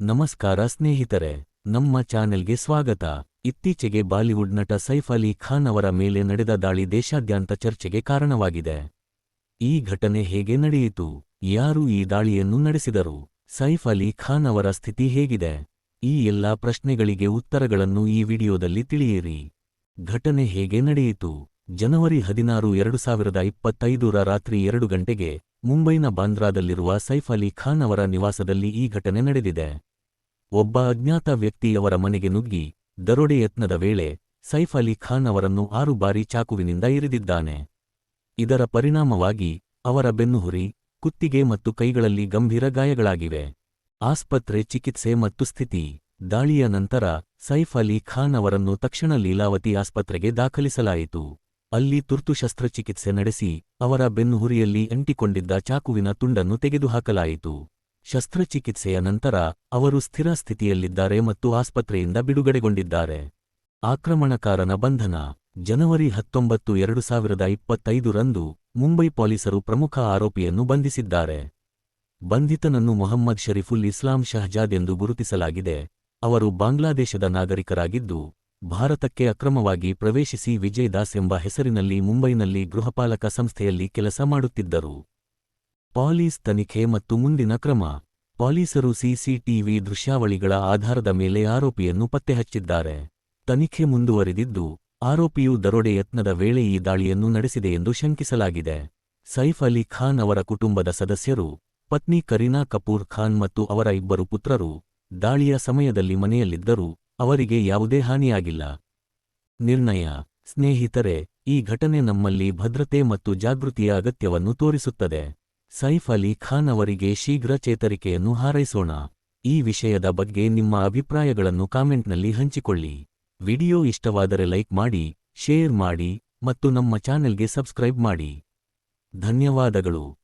ನಮಸ್ಕಾರ ಸ್ನೇಹಿತರೆ, ನಮ್ಮ ಚಾನೆಲ್ಗೆ ಸ್ವಾಗತ. ಇತ್ತೀಚೆಗೆ ಬಾಲಿವುಡ್ ನಟ ಸೈಫ್ ಅಲಿ ಖಾನ್ ಅವರ ಮೇಲೆ ನಡೆದ ದಾಳಿ ದೇಶಾದ್ಯಂತ ಚರ್ಚೆಗೆ ಕಾರಣವಾಗಿದೆ. ಈ ಘಟನೆ ಹೇಗೆ ನಡೆಯಿತು? ಯಾರು ಈ ದಾಳಿಯನ್ನು ನಡೆಸಿದರು? ಸೈಫ್ ಅಲಿ ಖಾನ್ ಅವರ ಸ್ಥಿತಿ ಹೇಗಿದೆ? ಈ ಎಲ್ಲಾ ಪ್ರಶ್ನೆಗಳಿಗೆ ಉತ್ತರಗಳನ್ನು ಈ ವಿಡಿಯೋದಲ್ಲಿ ತಿಳಿಯಿರಿ. ಘಟನೆ ಹೇಗೆ ನಡೆಯಿತು? ಜನವರಿ ಹದಿನಾರು, ಎರಡು ಸಾವಿರದ ಇಪ್ಪತ್ತೈದರ ರಾತ್ರಿ ಎರಡು ಗಂಟೆಗೆ ಮುಂಬೈನ ಬಾಂದ್ರಾದಲ್ಲಿರುವ ಸೈಫ್ ಅಲಿ ಖಾನ್ ಅವರ ನಿವಾಸದಲ್ಲಿ ಈ ಘಟನೆ ನಡೆದಿದೆ. ಒಬ್ಬ ಅಜ್ಞಾತ ವ್ಯಕ್ತಿಯವರ ಮನೆಗೆ ನುಗ್ಗಿ ದರೋಡೆ ಯತ್ನದ ವೇಳೆ ಸೈಫ್ ಅಲಿ ಖಾನ್ ಅವರನ್ನು ಆರು ಬಾರಿ ಚಾಕುವಿನಿಂದ ಇರಿದಿದ್ದಾನೆ. ಇದರ ಪರಿಣಾಮವಾಗಿ ಅವರ ಬೆನ್ನುಹುರಿ, ಕುತ್ತಿಗೆ ಮತ್ತು ಕೈಗಳಲ್ಲಿ ಗಂಭೀರ ಗಾಯಗಳಾಗಿವೆ. ಆಸ್ಪತ್ರೆ ಚಿಕಿತ್ಸೆ ಮತ್ತು ಸ್ಥಿತಿ ದಾಳಿಯ ನಂತರ ಸೈಫ್ ಅಲಿ ಖಾನ್ ಅವರನ್ನು ತಕ್ಷಣ ಲೀಲಾವತಿ ಆಸ್ಪತ್ರೆಗೆ ದಾಖಲಿಸಲಾಯಿತು. ಅಲ್ಲಿ ತುರ್ತು ಶಸ್ತ್ರಚಿಕಿತ್ಸೆ ನಡೆಸಿ ಅವರ ಬೆನ್ನುಹುರಿಯಲ್ಲಿ ಅಂಟಿಕೊಂಡಿದ್ದ ಚಾಕುವಿನ ತುಂಡನ್ನು ತೆಗೆದುಹಾಕಲಾಯಿತು. ಶಸ್ತ್ರಚಿಕಿತ್ಸೆಯ ನಂತರ ಅವರು ಸ್ಥಿರ ಸ್ಥಿತಿಯಲ್ಲಿದ್ದಾರೆ ಮತ್ತು ಆಸ್ಪತ್ರೆಯಿಂದ ಬಿಡುಗಡೆಗೊಂಡಿದ್ದಾರೆ. ಆಕ್ರಮಣಕಾರನ ಬಂಧನ ಜನವರಿ ಹತ್ತೊಂಬತ್ತು ಎರಡು ಸಾವಿರದ ಇಪ್ಪತ್ತೈದರಂದು ಮುಂಬೈ ಪೊಲೀಸರು ಪ್ರಮುಖ ಆರೋಪಿಯನ್ನು ಬಂಧಿಸಿದ್ದಾರೆ. ಬಂಧಿತನನ್ನು ಮೊಹಮ್ಮದ್ ಶರೀಫುಲ್ ಇಸ್ಲಾಂ ಶಹಜಾದ್ ಎಂದು ಗುರುತಿಸಲಾಗಿದೆ. ಅವರು ಬಾಂಗ್ಲಾದೇಶದ ನಾಗರಿಕರಾಗಿದ್ದು, ಭಾರತಕ್ಕೆ ಅಕ್ರಮವಾಗಿ ಪ್ರವೇಶಿಸಿ ವಿಜಯದಾಸ್ ಎಂಬ ಹೆಸರಿನಲ್ಲಿ ಮುಂಬೈನಲ್ಲಿ ಗೃಹಪಾಲಕ ಸಂಸ್ಥೆಯಲ್ಲಿ ಕೆಲಸ ಮಾಡುತ್ತಿದ್ದರು. ಪಾಲೀಸ್ ತನಿಖೆ ಮತ್ತು ಮುಂದಿನ ಕ್ರಮ. ಪಾಲೀಸರು ಸಿಸಿಟಿವಿ ದೃಶ್ಯಾವಳಿಗಳ ಆಧಾರದ ಮೇಲೆ ಆರೋಪಿಯನ್ನು ಪತ್ತೆಹಚ್ಚಿದ್ದಾರೆ. ತನಿಖೆ ಮುಂದುವರಿದಿದ್ದು, ಆರೋಪಿಯು ದರೋಡೆ ಯತ್ನದ ವೇಳೆ ಈ ದಾಳಿಯನ್ನು ನಡೆಸಿದೆ ಎಂದು ಶಂಕಿಸಲಾಗಿದೆ. ಸೈಫ್ ಅಲಿ ಖಾನ್ ಅವರ ಕುಟುಂಬದ ಸದಸ್ಯರು, ಪತ್ನಿ ಕರೀನಾ ಕಪೂರ್ ಖಾನ್ ಮತ್ತು ಅವರ ಇಬ್ಬರು ಪುತ್ರರು, ದಾಳಿಯ ಸಮಯದಲ್ಲಿ ಮನೆಯಲ್ಲಿದ್ದರೂ ಅವರಿಗೆ ಯಾವುದೇ ಹಾನಿಯಾಗಿಲ್ಲ. ನಿರ್ಣಯ, ಸ್ನೇಹಿತರೆ, ಈ ಘಟನೆ ನಮ್ಮಲ್ಲಿ ಭದ್ರತೆ ಮತ್ತು ಜಾಗೃತಿಯ ಅಗತ್ಯವನ್ನು ತೋರಿಸುತ್ತದೆ. ಸೈಫ್ ಅಲಿ ಖಾನ್ ಅವರಿಗೆ ಶೀಘ್ರ ಚೇತರಿಕೆಯನ್ನು ಹಾರೈಸೋಣ. ಈ ವಿಷಯದ ಬಗ್ಗೆ ನಿಮ್ಮ ಅಭಿಪ್ರಾಯಗಳನ್ನು ಕಾಮೆಂಟ್ನಲ್ಲಿ ಹಂಚಿಕೊಳ್ಳಿ. ವಿಡಿಯೋ ಇಷ್ಟವಾದರೆ ಲೈಕ್ ಮಾಡಿ, ಶೇರ್ ಮಾಡಿ ಮತ್ತು ನಮ್ಮ ಚಾನೆಲ್ಗೆ ಸಬ್ಸ್ಕ್ರೈಬ್ ಮಾಡಿ. ಧನ್ಯವಾದಗಳು.